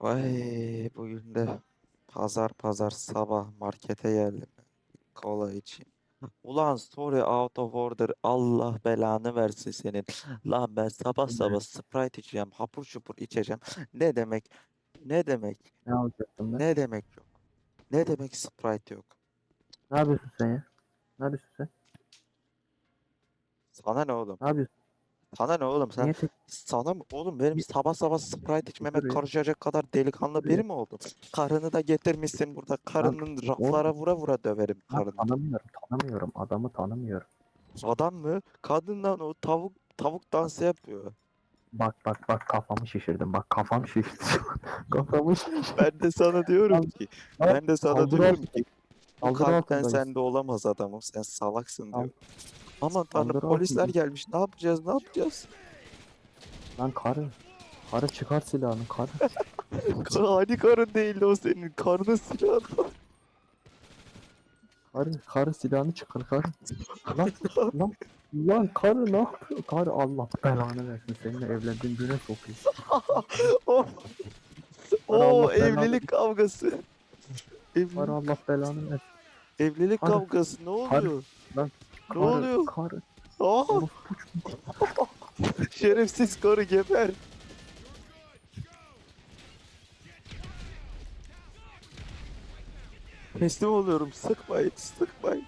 Vay bugün de pazar pazar sabah markete geldim. Kola içeyim. Ulan story out of order Allah belanı versin senin. Lan ben sabah sabah Sprite içeceğim. Hapur şupur içeceğim. Ne demek? Ne demek? Ne alacaktım ben? Ne demek yok? Ne demek Sprite yok? Ne yapıyorsun sen ya? Ne yapıyorsun sen? Sana ne oğlum? Ne yapıyorsun? Sana ne oğlum? Sen Niye tek sana mı? Oğlum benim sabah sabah Sprite içmeme ya. karışacak kadar delikanlı biri mi oldun? Karını da getirmişsin burada. Karının raflara vura vura döverim Ben karını. tanımıyorum, tanımıyorum. Adamı tanımıyorum. Adam mı? Kadından o tavuk tavuk dansı yapıyor. Bak bak bak kafamı şişirdim. Bak kafam şişti. kafamı şişirdim. Ben de sana diyorum ki, ben de sana diyorum ki, bu Saldırı kalpten altındayız. sende olamaz adamım. Sen salaksın Al- diyor. Aman tanrım saldırı polisler altındayız. gelmiş. Ne yapacağız? Ne yapacağız? Lan karı. Karı çıkar silahını karı. Hani karın değildi o senin. Karnın silahı. Karı, karı silahını çıkar karı. Lan lan lan karı ne yapıyor? Karı Allah belanı versin seninle evlendiğin güne sokayım. o o Allah belanı- evlilik kavgası. Karı Evlilik, Allah belanı versin. evlilik Karı- kavgası ne karı- oluyor? Karı, oluyor? Karı. Aa, şerefsiz karı geber. Teslim oluyorum. Sıkmayın, sıkmayın.